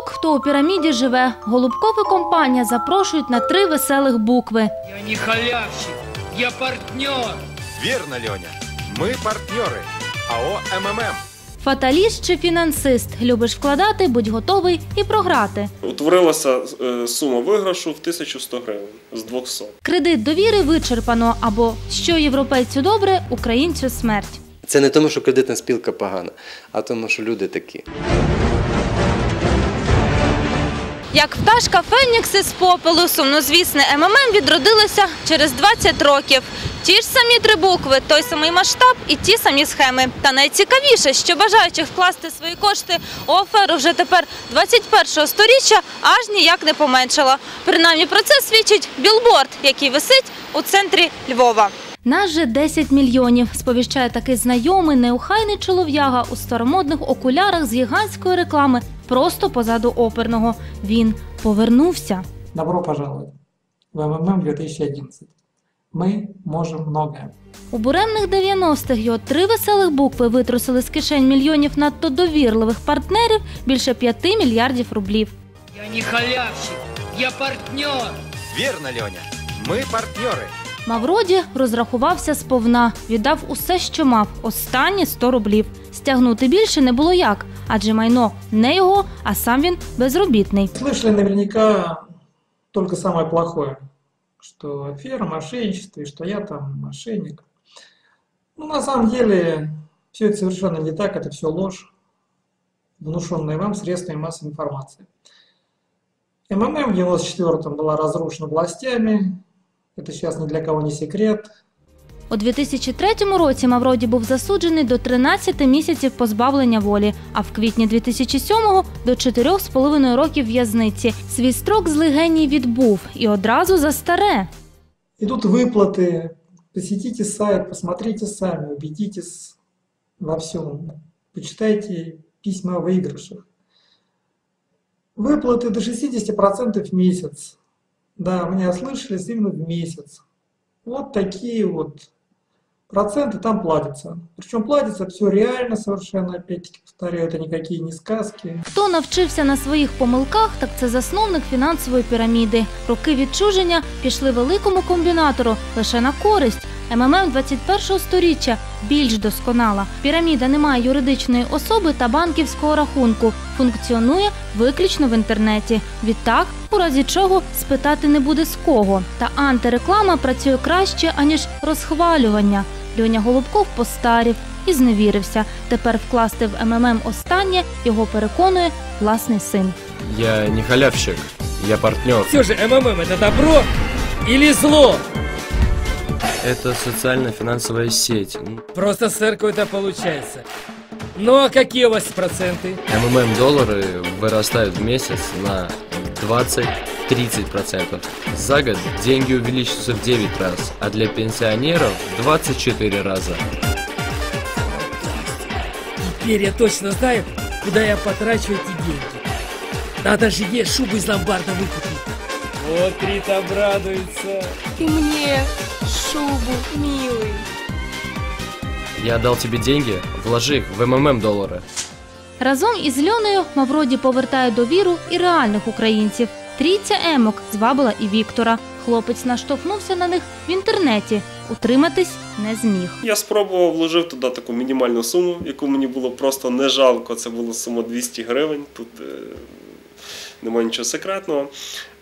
Стук-стук, хто у піраміді живе. Голубков і компанія запрошують на три веселих букви. Я не халявщик, я партнер. Верно, Леня. Мы партнеры. АО МММ. Фаталіст чи фінансист. Любиш вкладати, будь готовий і програти. Утворилася е, сума виграшу в 1100 гривень з 200. Кредит довіри вичерпано або що європейцю добре, українцю смерть. Це не тому, що кредитна спілка погана, а тому, що люди такі. Як пташка Фенікс із попелу, сумнозвісне МММ відродилося через 20 років. Ті ж самі три букви, той самий масштаб і ті самі схеми. Та найцікавіше, що бажаючих вкласти свої кошти у аферу вже тепер 21-го сторіччя аж ніяк не поменшало. Принаймні про це свідчить білборд, який висить у центрі Львова. Нас же 10 мільйонів, сповіщає такий знайомий неухайний чолов'яга у старомодних окулярах з гігантської реклами просто позаду оперного. Він повернувся. Добро пожаловать в МММ 2011. Мы можем многое. У буремних 90-х його три веселих букви витрусили з кишень мільйонів надто довірливих партнерів більше 5 мільярдів рублів. Я не халявщик, я партнер. Верно, Леня. Мы партнеры. Мавроді розрахувався сповна, віддав усе, що мав, останні 100 рублів. Стягнути більше не було як, Адже майно не його, а сам він безробітний. Слышали наверняка только самое плохое, что афера, мошенничество, и что я там мошенник. Ну, на самом деле, все это совершенно не так, это все ложь, внушенная вам средствами массовой информации. МММ в 94-м была разрушена властями, это сейчас ни для кого не секрет, У 2003 році Мавроді був засуджений до 13 місяців позбавлення волі, а в квітні 2007-го – до 4,5 років в'язниці. Свій строк з легеній відбув і одразу за старе. Идут выплаты. Посетите сайт, посмотрите сами, убедитесь во всем. Почитайте письма о выигрышах. Выплаты до 60% в месяц. Да, меня ослышались именно в месяц. Вот такие вот проценты там платятся. Причем платится все реально совершенно, опять-таки повторяю, это никакие не сказки. Хто навчився на своїх помилках, так це засновник фінансової піраміди. Роки відчуження пішли великому комбінатору лише на користь. МММ 21-го сторіччя більш досконала. Піраміда не має юридичної особи та банківського рахунку. Функціонує виключно в інтернеті. Відтак, у разі чого спитати не буде з кого. Та антиреклама працює краще аніж розхвалювання. Льоня Голубков постарів і зневірився. Тепер вкласти в МММ останнє його переконує власний син. Я не халявщик, я партнер. Все же МММ это добро или зло? Это социально-финансовая сеть. Просто с церковью это получается. Ну а какие у вас проценты? МММ доллары вырастают в месяц на 20-30%. За год деньги увеличатся в 9 раз, а для пенсионеров 24 раза. Теперь я точно знаю, куда я потрачу эти деньги. Надо же ей шубу из ломбарда выкупить. Вот Рита обрадуется. Ты мне шубу, милый. Я дал тебе деньги, вложи их в МММ доллары. Разом із Льоною Мавроді повертає довіру і реальних українців. Трійця емок звабила і Віктора. Хлопець наштовхнувся на них в інтернеті. Утриматись не зміг. Я спробував вложив туди таку мінімальну суму, яку мені було просто не жалко. Це була сума 200 гривень. Тут е, немає нічого секретного.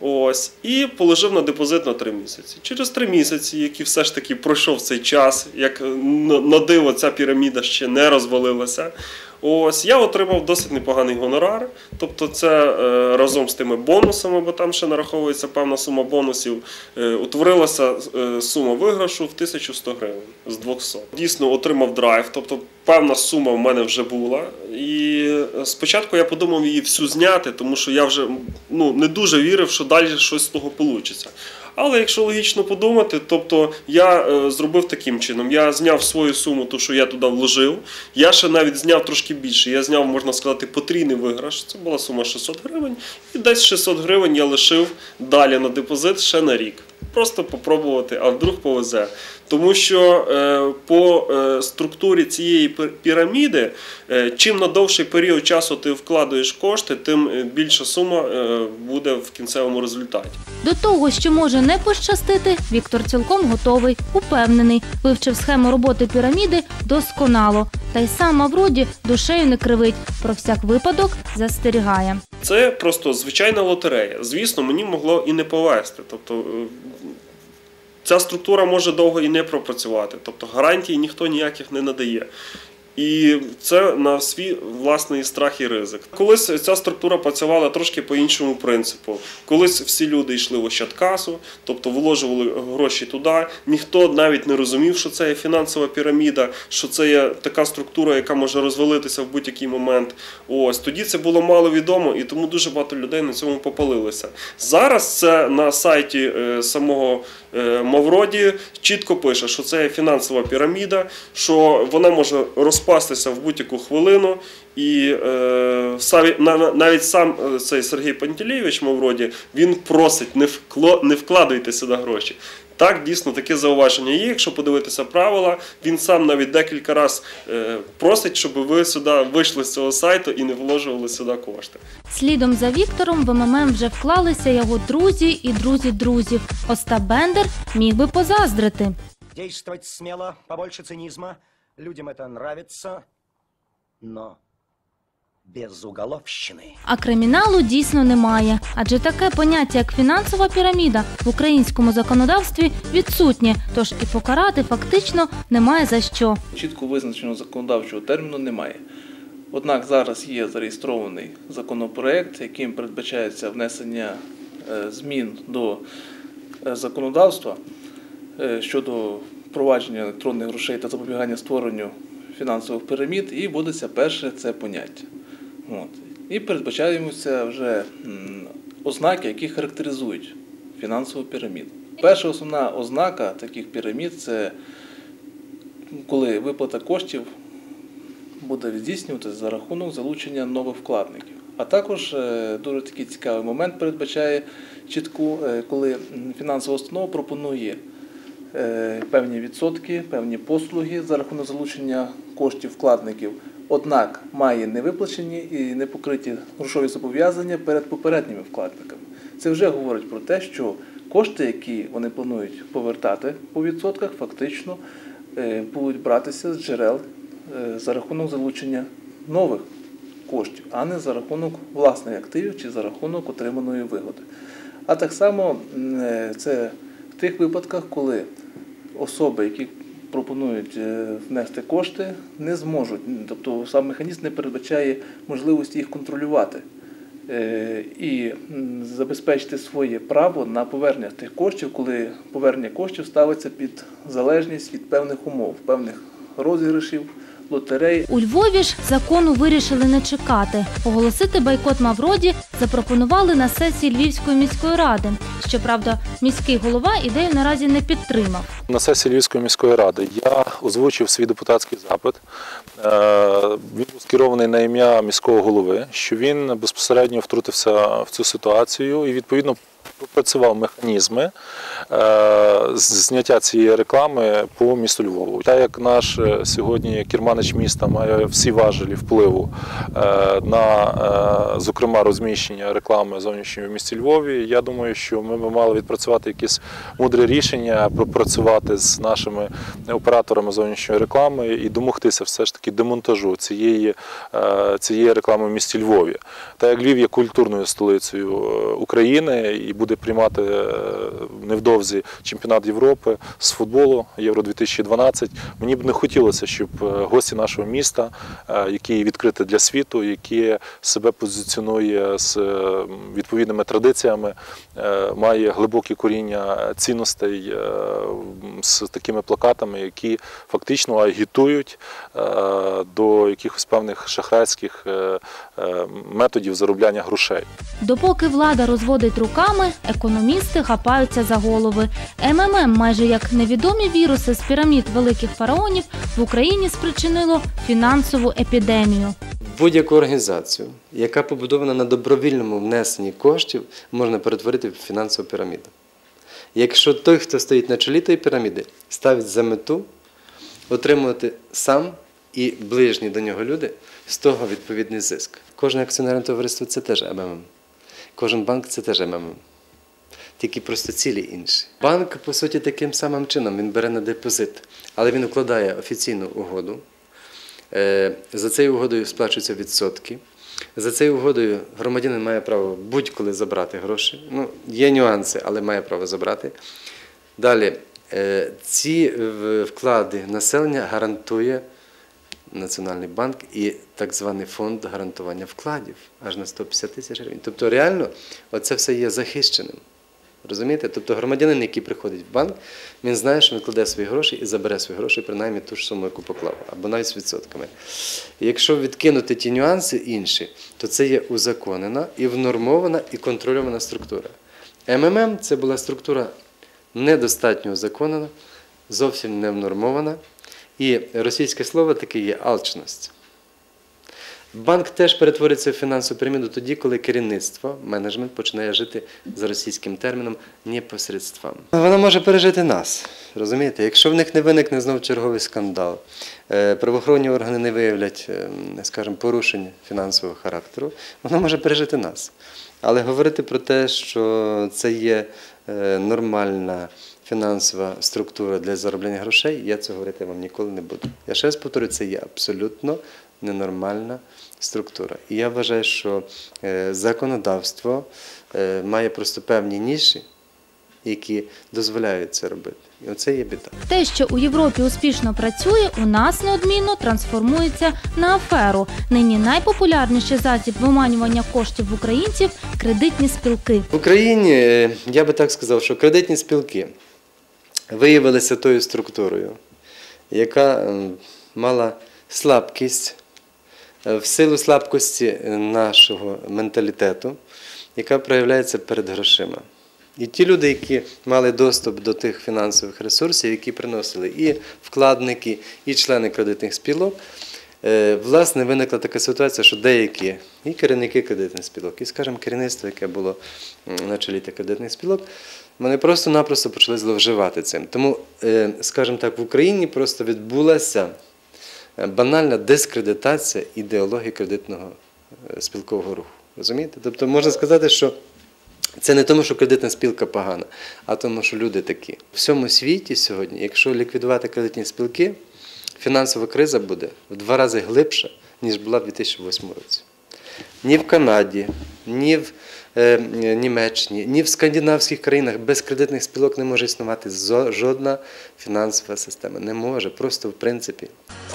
Ось. І положив на депозит на 3 місяці. Через 3 місяці, які все ж таки пройшов цей час, як е, на диво ця піраміда ще не розвалилася. Ось я отримав досить непоганий гонорар. Тобто, це е, разом з тими бонусами, бо там ще нараховується певна сума бонусів. Е, утворилася е, сума виграшу в 1100 гривень з 200. Дійсно отримав драйв, тобто певна сума в мене вже була. І спочатку я подумав її всю зняти, тому що я вже ну, не дуже вірив, що далі щось з того вийде. Але якщо логічно подумати, тобто я е, зробив таким чином: я зняв свою суму, ту, що я туди вложив. Я ще навіть зняв трошки більше. Я зняв, можна сказати, потрійний виграш. Це була сума 600 гривень. І десь 600 гривень я лишив далі на депозит ще на рік. Просто попробувати, а вдруг повезе. Тому що е, по е, структурі цієї пі- піраміди, е, чим на довший період часу ти вкладаєш кошти, тим е, більша сума е, буде в кінцевому результаті. До того, що може не пощастити, Віктор цілком готовий, упевнений, вивчив схему роботи піраміди досконало. Та й сам Мавроді душею не кривить. Про всяк випадок застерігає. Це просто звичайна лотерея. Звісно, мені могло і не повести. Тобто е, ця структура може довго і не пропрацювати. Тобто гарантій ніхто ніяких не надає. І це на свій власний страх і ризик. Колись ця структура працювала трошки по іншому принципу. Колись всі люди йшли в Ощадкасу, тобто вложували гроші туди. Ніхто навіть не розумів, що це є фінансова піраміда, що це є така структура, яка може розвалитися в будь-який момент. Ось тоді це було мало відомо, і тому дуже багато людей на цьому попалилися. Зараз це на сайті е, самого Мавроді чітко пише, що це фінансова піраміда, що вона може розпастися в будь-яку хвилину. І е, навіть сам е, цей Сергій Пантелєвич Мавроді він просить не вкладуйте сюди гроші. Так, дійсно, таке зауваження є. Якщо подивитися правила, він сам навіть декілька разів е, просить, щоб ви сюди вийшли з цього сайту і не вложували сюди кошти. Слідом за Віктором в МММ вже вклалися його друзі і друзі друзів. Остап Бендер міг би позаздрити. Действовать смело, побольше цинизма. Людям это нравится, но без уголовщины. А криміналу дійсно немає, адже таке поняття, як фінансова піраміда, в українському законодавстві відсутнє, тож і покарати фактично немає за що. чітко визначеного законодавчого терміну немає. Однак зараз є зареєстрований законопроект, яким передбачається внесення е, змін до е, законодавства е, щодо впровадження електронних грошей та запобігання створенню фінансових пірамід, і вводиться перше це поняття. От. І передбачаються вже ознаки, які характеризують фінансову піраміду. Перша основна ознака таких пірамід це коли виплата коштів буде здійснюватися за рахунок залучення нових вкладників. А також е, дуже такий цікавий момент передбачає чітку, е, коли фінансова установа пропонує е, певні відсотки, певні послуги за рахунок залучення коштів вкладників, однак має невиплачені і непокриті грошові зобов'язання перед попередніми вкладниками. Це вже говорить про те, що кошти, які вони планують повертати по відсотках, фактично е, будуть братися з джерел е, за рахунок залучення нових коштів, а не за рахунок власних активів чи за рахунок отриманої вигоди. А так само е, це в тих випадках, коли особи, які пропонують е, внести кошти, не зможуть, тобто сам механізм не передбачає можливості їх контролювати. Е, і забезпечити своє право на повернення тих коштів, коли повернення коштів ставиться під залежність від певних умов, певних розіграшів, лотерей. У Львові ж закону вирішили не чекати. Оголосити бойкот Мавроді запропонували на сесії Львівської міської ради. Щоправда, міський голова ідею наразі не підтримав. На сесії Львівської міської ради я озвучив свій депутатський запит. Е, Він був скерований на ім'я міського голови, що він безпосередньо втрутився в цю ситуацію і відповідно пропрацював механізми е, зняття цієї реклами по місту Львову. Так як наш е, сьогодні керманич міста має всі важелі впливу е, на, зокрема, розміщення реклами зовнішньої в місті Львові, я думаю, що ми б мали відпрацювати якісь мудре рішення, пропрацювати з нашими операторами зовнішньої реклами і домогтися все ж таки демонтажу цієї, цієї реклами в місті Львові. Так як Львів є культурною столицею України і буде приймати е, невдовзі чемпіонат Європи з футболу Євро 2012, мені б не хотілося, щоб е, гості нашого міста, е, які відкриті для світу, які себе позиціонує з відповідними традиціями, має глибокі коріння цінностей з такими плакатами, які фактично агітують до якихось певних шахрайських методів заробляння грошей. Допоки влада розводить руками, економісти хапаються за голови. МММ, майже як невідомі віруси з пірамід великих фараонів, в Україні спричинило фінансову епідемію. Будь-яку організацію, яка побудована на добровільному внесенні коштів, можна перетворити в фінансову піраміду. Якщо той, хто стоїть на чолі тої піраміди, ставить за мету отримувати сам і ближні до нього люди з того відповідний зиск. Кожне акціонерне товариство це теж МММ. Кожен банк це теж МММ. Тільки просто цілі інші. Банк, по суті, таким самим чином він бере на депозит, але він укладає офіційну угоду. Е, За цією угодою сплачуються відсотки. За цією угодою громадянин має право будь-коли забрати гроші. Ну, є нюанси, але має право забрати. Далі, е, ці вклади населення гарантує Національний банк і так званий фонд гарантування вкладів аж на 150 тисяч гривень. Тобто, реально, оце все є захищеним. Розумієте? Тобто громадянин, який приходить в банк, він знає, що він кладе свої гроші і забере свої гроші, принаймні ту ж суму, яку поклав, або навіть з відсотками. І Якщо відкинути ті нюанси інші, то це є узаконена і внормована і контрольована структура. МММ це була структура недостатньо узаконена, зовсім не внормована. І російське слово таке є алчність. Банк теж перетвориться в фінансову піраміду тоді, коли керівництво, менеджмент починає жити за російським терміном непосередством. Вона може пережити нас. Розумієте? Якщо в них не виникне знов черговий скандал, е, правоохоронні органи не виявлять, е, скажімо, порушень фінансового характеру, вона може пережити нас. Але говорити про те, що це є е, нормальна фінансова структура для заробляння грошей, я це говорити вам ніколи не буду. Я ще раз повторюю, це є абсолютно ненормальна структура. І я вважаю, що е, законодавство е, має просто певні ніші, які дозволяють це робити. І оце є біда. Те, що у Європі успішно працює, у нас неодмінно трансформується на аферу. Нині найпопулярніший засіб виманювання коштів в українців кредитні спілки. В Україні, е, я би так сказав, що кредитні спілки виявилися тою структурою, яка мала слабкість в силу слабкості нашого менталітету, яка проявляється перед грошима. І ті люди, які мали доступ до тих фінансових ресурсів, які приносили і вкладники, і члени кредитних спілок, е, власне, виникла така ситуація, що деякі і керівники кредитних спілок, і, скажімо, керівництво, яке було на чолі кредитних спілок, вони просто-напросто почали зловживати цим. Тому, е, скажімо так, в Україні просто відбулася е, банальна дискредитація ідеології кредитного е, спілкового руху. Розумієте? Тобто можна сказати, що це не тому, що кредитна спілка погана, а тому, що люди такі. В всьому світі сьогодні, якщо ліквідувати кредитні спілки, фінансова криза буде в два рази глибша, ніж була в 2008 році. Ні в Канаді, ні в Німеччині, ні в скандинавських країнах без кредитних спілок не може існувати жодна фінансова система. Не може, просто в принципі.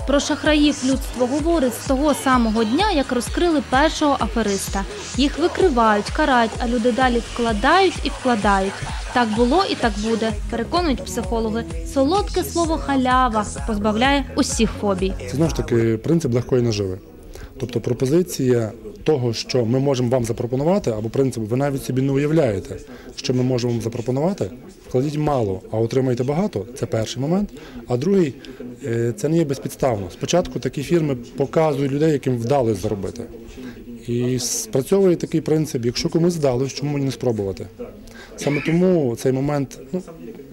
Про шахраїв людство говорить з того самого дня, як розкрили першого афериста. Їх викривають, карають, а люди далі вкладають і вкладають. Так було і так буде, переконують психологи. Солодке слово халява позбавляє усіх фобій. Це знову ж таки принцип легкої наживи. Тобто пропозиція того, що ми можемо вам запропонувати, або принцип, ви навіть собі не уявляєте, що ми можемо вам запропонувати, вкладіть мало, а отримайте багато це перший момент. А другий е, це не є безпідставно. Спочатку такі фірми показують людей, яким вдалося заробити. І спрацьовує такий принцип: якщо комусь вдалося, чому не спробувати? Саме тому цей момент ну,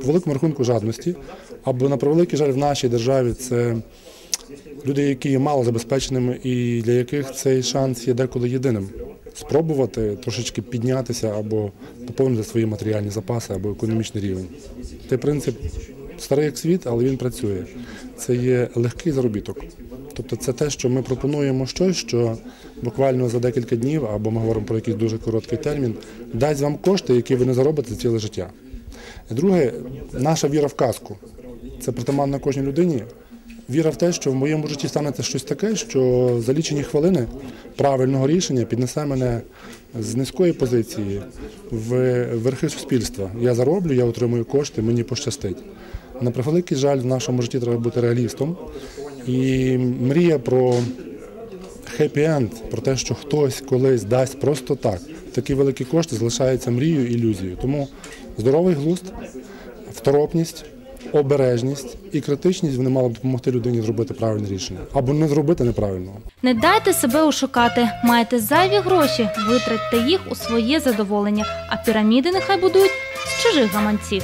по великому рахунку жадності, або на превеликий жаль в нашій державі це люди, які є мало забезпеченими і для яких цей шанс є деколи єдиним. Спробувати трошечки піднятися або поповнити свої матеріальні запаси або економічний рівень. Цей принцип старий як світ, але він працює. Це є легкий заробіток. Тобто це те, що ми пропонуємо щось, що буквально за декілька днів, або ми говоримо про якийсь дуже короткий термін, дасть вам кошти, які ви не заробите ціле життя. Друге, наша віра в казку. Це притаманна кожній людині. Віра в те, що в моєму житті станеться щось таке, що за лічені хвилини правильного рішення піднесе мене з низької позиції в верхи суспільства. Я зароблю, я отримую кошти, мені пощастить. На превеликий жаль, в нашому житті треба бути реалістом. І мрія про хеппі-енд, про те, що хтось колись дасть просто так. Такі великі кошти залишаються мрією, ілюзією. Тому здоровий глузд, второпність, обережність і критичність вони мали б допомогти людині зробити правильне рішення або не зробити неправильного. Не дайте себе ошукати. Маєте зайві гроші, витратьте їх у своє задоволення, а піраміди нехай будують з чужих гаманців.